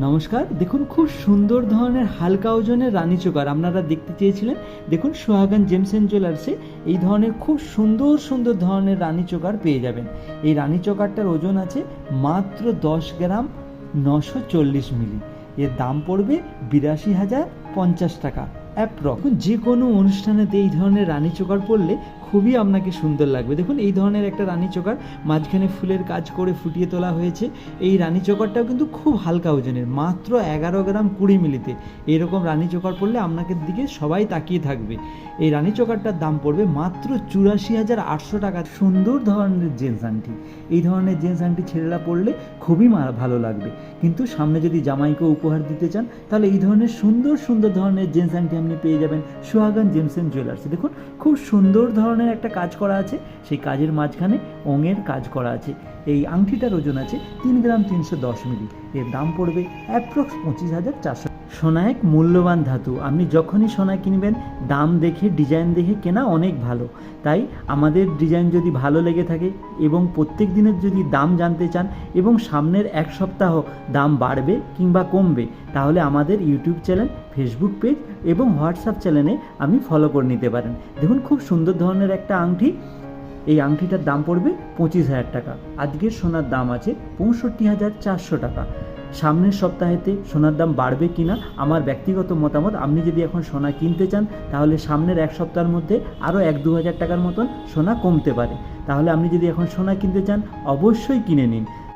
নমস্কার, দেখুন খুব সুন্দর ধরনের হালকা ওজনের রানী চোকার। আপনারা দেখতে চেয়েছিলেন, দেখুন সোহাগান জেমস অ্যান্ড জুয়েলার্সে এই ধরনের খুব সুন্দর সুন্দর ধরনের রানী চোকার পেয়ে যাবেন। এই রানী চোকারটার ওজন আছে মাত্র দশ গ্রাম নশো চল্লিশ মিলি। এর দাম পড়বে বিরাশি হাজার পঞ্চাশ টাকা। অ্যাপ্রক্স। যে কোনো অনুষ্ঠানেতে এই ধরনের রানী চোকার পরলে খুবই আপনাকে সুন্দর লাগবে। দেখুন, এই ধরনের একটা রানী চোকার মাঝখানে ফুলের কাজ করে ফুটিয়ে তোলা হয়েছে। এই রানী চোকারটাও কিন্তু খুব হালকা ওজনের, মাত্র এগারো গ্রাম কুড়ি মিলিতে। এরকম রানী চোকার পড়লে আপনাকে দিকে সবাই তাকিয়ে থাকবে। এই রানী চোকারটার দাম পড়বে মাত্র চুরাশি হাজার আটশো টাকা। সুন্দর ধরনের জেন্স আংটি এই ধরনের জেন্স আংটি ছেলেরা পরলে খুবই ভালো লাগবে। কিন্তু সামনে যদি জামাইকে উপহার দিতে চান, তাহলে এই ধরনের সুন্দর সুন্দর ধরনের জেন্স আংটি আপনি পেয়ে যাবেন সোহাগান জেমস অ্যান্ড জুয়েলার্সে। দেখুন, খুব সুন্দর ধরনের একটা কাজ করা আছে, সেই কাজের মাঝখানে অঙের কাজ করা আছে। এই আংটিটার ওজন আছে তিন গ্রাম তিনশো দশ মিলি। এর দাম পড়বে অ্যাপ্রক্স পঁচিশ হাজার চারশো সোনা এক মূল্যবান ধাতু। আপনি যখনই সোনা কিনবেন, দাম দেখে, ডিজাইন দেখে কেনা অনেক ভালো। তাই আমাদের ডিজাইন যদি ভালো লেগে থাকে এবং প্রত্যেক দিনের যদি দাম জানতে চান এবং সামনের এক সপ্তাহ দাম বাড়বে কিংবা কমবে, তাহলে আমাদের ইউটিউব চ্যানেল, ফেসবুক পেজ এবং হোয়াটসঅ্যাপ চ্যানেলে আপনি ফলো করে নিতে পারেন। দেখুন, খুব সুন্দর ধরনের একটা আংটি। এই আংটিটার দাম পড়বে পঁচিশ হাজার টাকা। আজকের সোনার দাম আছে পঁয়ষট্টি হাজার চারশো টাকা। সামনের সপ্তাহেতে সোনার দাম বাড়বে কিনা আমার ব্যক্তিগত মতামত, আপনি যদি এখন সোনা কিনতে চান, তাহলে সামনের এক সপ্তাহের মধ্যে আরও এক দু হাজার টাকার মতন সোনা কমতে পারে। তাহলে আপনি যদি এখন সোনা কিনতে চান, অবশ্যই কিনে নিন।